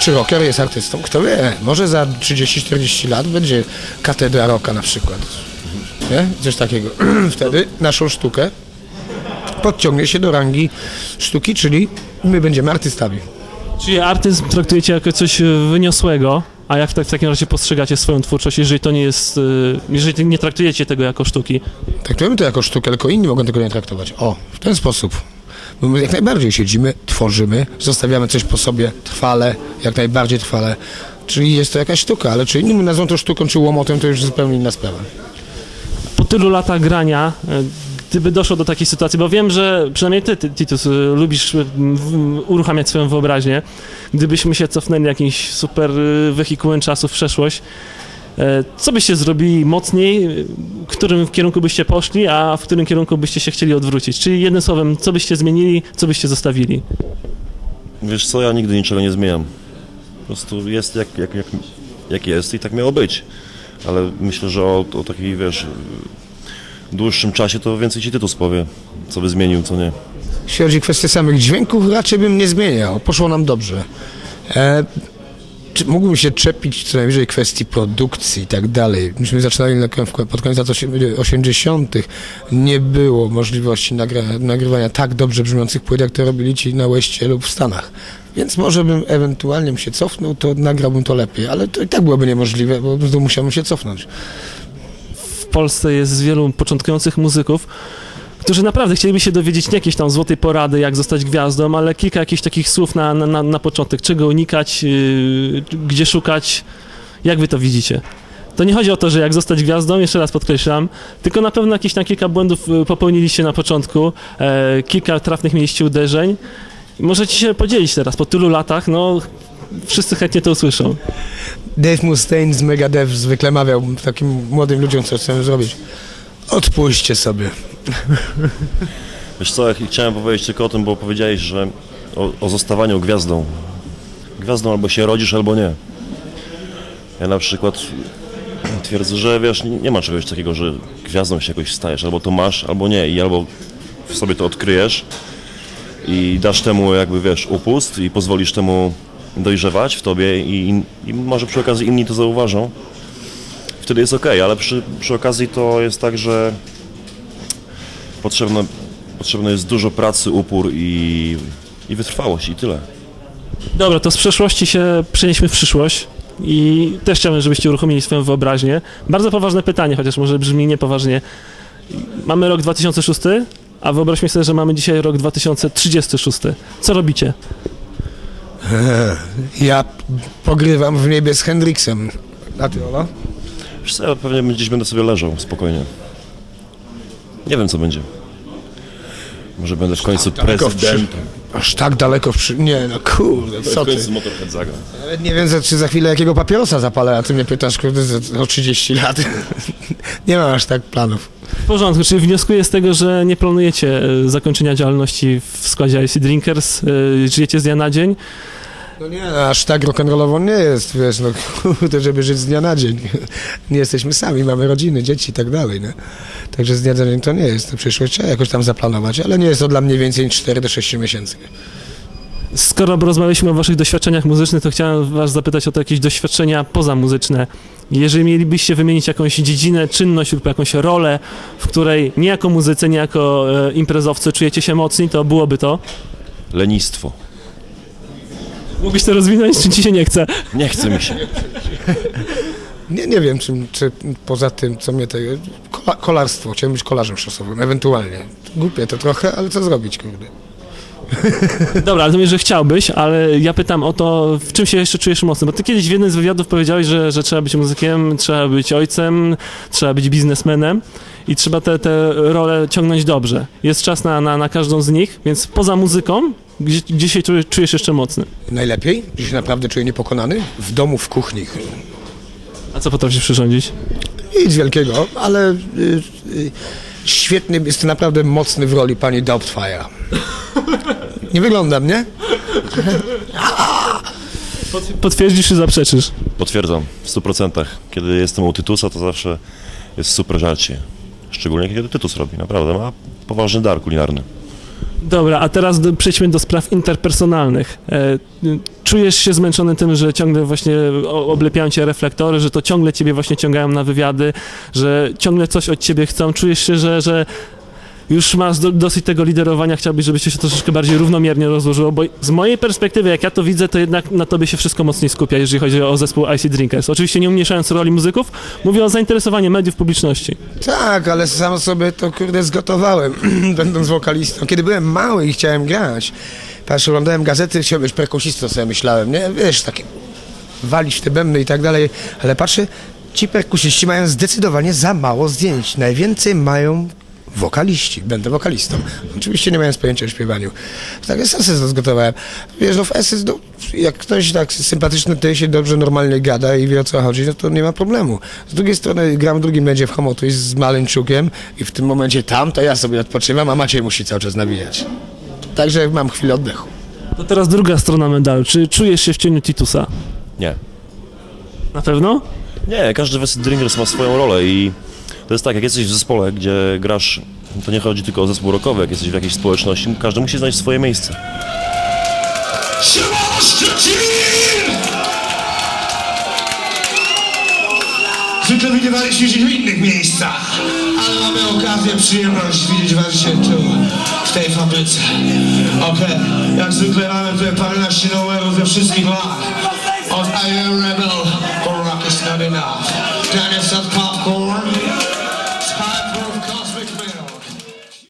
czy rocker jest artystą, kto wie, może za 30-40 lat będzie katedra rocka na przykład, nie? Coś takiego. Wtedy naszą sztukę podciągnie się do rangi sztuki, czyli my będziemy artystami. Czyli artyzm traktujecie jako coś e, wyniosłego, a jak w, tak, w takim razie postrzegacie swoją twórczość, jeżeli to nie jest, e, jeżeli nie traktujecie tego jako sztuki? Traktujemy to jako sztukę, tylko inni mogą tego nie traktować. O, w ten sposób. Jak najbardziej siedzimy, tworzymy, zostawiamy coś po sobie trwale, jak najbardziej trwale. Czyli jest to jakaś sztuka, ale czy inni nazwą to sztuką czy łomotem, to już zupełnie inna sprawa. Po tylu latach grania, e, gdyby doszło do takiej sytuacji, bo wiem, że przynajmniej ty, Titus, e, lubisz uruchamiać swoją wyobraźnię, gdybyśmy się cofnęli jakimś super e, wehikułem czasu w przeszłość, co byście zrobili mocniej, e, w którym kierunku byście poszli, a w którym kierunku byście się chcieli odwrócić? Czyli jednym słowem, co byście zmienili, co byście zostawili? Wiesz co, ja nigdy niczego nie zmieniam. Po prostu jest jak, jak, jak, jak jest i tak miało być. Ale myślę, że o, o takiej, wiesz, dłuższym czasie to więcej ci tytuł powie, co by zmienił, co nie. Jeśli chodzi o kwestię samych dźwięków, raczej bym nie zmieniał. Poszło nam dobrze. E, czy mógłbym się czepić co najwyżej kwestii produkcji i tak dalej. Myśmy zaczynali na, pod koniec lat osie- 80. Nie było możliwości nagra, nagrywania tak dobrze brzmiących płyt, jak to robili ci na Westie lub w Stanach. Więc może bym ewentualnie się cofnął, to nagrałbym to lepiej, ale to i tak byłoby niemożliwe, bo musiałbym się cofnąć. w Polsce jest wielu początkujących muzyków, którzy naprawdę chcieliby się dowiedzieć nie jakiejś tam złotej porady, jak zostać gwiazdą, ale kilka jakichś takich słów na, na, na, początek, czego unikać, yy, gdzie szukać, jak wy to widzicie. To nie chodzi o to, że jak zostać gwiazdą, jeszcze raz podkreślam, tylko na pewno jakieś tam kilka błędów y, popełniliście na początku, e, kilka trafnych mieliście uderzeń. Możecie się podzielić teraz, po tylu latach, no wszyscy chętnie to usłyszą. Dave Mustaine z Megadeth zwykle mawiał takim młodym ludziom, co chcą zrobić. Odpuśćcie sobie. Wiesz co, ja chciałem powiedzieć tylko o tym, bo powiedziałeś, że o, o zostawaniu gwiazdą. Gwiazdą albo się rodzisz, albo nie. Ja na przykład twierdzę, że wiesz, nie, ma czegoś takiego, że gwiazdą się jakoś stajesz. Albo to masz, albo nie. I albo w sobie to odkryjesz i dasz temu jakby, wiesz, upust i pozwolisz temu dojrzewać w tobie i, i może przy okazji inni to zauważą. Wtedy jest ok, ale przy, przy okazji to jest tak, że potrzebne, potrzebne jest dużo pracy, upór i, i wytrwałość i tyle. Dobra, to z przeszłości się przenieśmy w przyszłość i też chciałbym, żebyście uruchomili swoją wyobraźnię. Bardzo poważne pytanie, chociaż może brzmi niepoważnie. Mamy rok 2006, a wyobraźmy sobie, że mamy dzisiaj rok 2036. Co robicie? Ja pogrywam w niebie z Hendrixem. A ty, Ola? Wiesz co, ja pewnie gdzieś będę sobie leżał spokojnie. Nie wiem co będzie. Może będę w końcu w prezydentem. Aż tak daleko w przy... Nie, no kurde, co ty? Nawet nie wiem, za- czy za chwilę jakiego papierosa zapalę, a ty mnie pytasz, kurde, za- o 30 lat. nie mam aż tak planów. W porządku, czyli wnioskuję z tego, że nie planujecie e, zakończenia działalności w składzie IC Drinkers, e, żyjecie z dnia na dzień. No nie, no, aż tak rock'n'rollowo nie jest, wiesz, no kurde, żeby żyć z dnia na dzień. Nie jesteśmy sami, mamy rodziny, dzieci i tak dalej, nie? Także z dnia na dzień to nie jest, to przyszłość trzeba jakoś tam zaplanować, ale nie jest to dla mnie więcej niż 4 do 6 miesięcy. Skoro rozmawialiśmy o waszych doświadczeniach muzycznych, to chciałem was zapytać o to jakieś doświadczenia pozamuzyczne. Jeżeli mielibyście wymienić jakąś dziedzinę, czynność lub jakąś rolę, w której nie jako muzycy, nie jako e, imprezowcy czujecie się mocni, to byłoby to. Lenistwo. Mógłbyś to rozwinąć, czy ci się nie chce? Nie chce mi się. Nie, nie wiem, czy, czy poza tym, co mnie tego... Kola, kolarstwo, chciałem być kolarzem szosowym, ewentualnie. Głupie to trochę, ale co zrobić, kurde? Dobra, ale to mówię, że chciałbyś, ale ja pytam o to, w czym się jeszcze czujesz mocny, bo ty kiedyś w jednym z wywiadów powiedziałeś, że, że trzeba być muzykiem, trzeba być ojcem, trzeba być biznesmenem i trzeba te, te role ciągnąć dobrze. Jest czas na, na, na każdą z nich, więc poza muzyką, gdzie, gdzie się czujesz, jeszcze mocny? Najlepiej, że się naprawdę czuję niepokonany? W domu, w kuchni. A co potrafisz przyrządzić? Nic wielkiego, ale y, y, świetny, jest naprawdę mocny w roli pani Doubtfire. Nie wyglądam, nie? Potwierdzisz czy zaprzeczysz? Potwierdzam, w 100%. Kiedy jestem u Tytusa, to zawsze jest super żarcie. Szczególnie kiedy Tytus robi, naprawdę. Ma poważny dar kulinarny. Dobra, a teraz do, przejdźmy do spraw interpersonalnych. E, czujesz się zmęczony tym, że ciągle właśnie oblepiają cię reflektory, że to ciągle ciebie właśnie ciągają na wywiady, że ciągle coś od ciebie chcą, czujesz się, że, że już masz do, dosyć tego liderowania, chciałbyś, żeby się troszeczkę bardziej równomiernie rozłożyło, bo z mojej perspektywy, jak ja to widzę, to jednak na tobie się wszystko mocniej skupia, jeżeli chodzi o zespół IC Drinkers. Oczywiście nie umniejszając roli muzyków, mówię o zainteresowaniu mediów publiczności. Tak, ale sam sobie to kurde zgotowałem, będąc wokalistą. Kiedy byłem mały i chciałem grać, patrz, oglądałem gazety, chciałem być perkusistą, sobie myślałem, nie? Wiesz, takie walić w te bębny i tak dalej, ale patrzę, ci perkusiści mają zdecydowanie za mało zdjęć. Najwięcej mają wokaliści, będę wokalistą. Oczywiście nie mając pojęcia o śpiewaniu. Tak jest sens to zgotowałem. Wiesz, no w Esys, no, jak ktoś tak sympatyczny tutaj się dobrze, normalnie gada i wie o co chodzi, no to nie ma problemu. Z drugiej strony gram w drugim będzie w Homotuj z Maleńczukiem i w tym momencie tam to ja sobie odpoczywam, a Maciej musi cały czas nawijać. Także mam chwilę oddechu. To teraz druga strona medalu. Czy czujesz się w cieniu Titusa? Nie. Na pewno? Nie, każdy Wested Drinkers ma swoją rolę i to jest tak, jak jesteś w zespole, gdzie grasz, to nie chodzi tylko o zespół rockowy, jak jesteś w jakiejś społeczności, każdy musi znaleźć swoje miejsce. Siema! Zwykle widywaliśmy się w innych miejscach, ale mamy okazję, przyjemność widzieć was się tu, w tej fabryce. Okej, jak zwykle mamy tutaj paręnaście numerów ze wszystkich lat. Od I Am Rebel,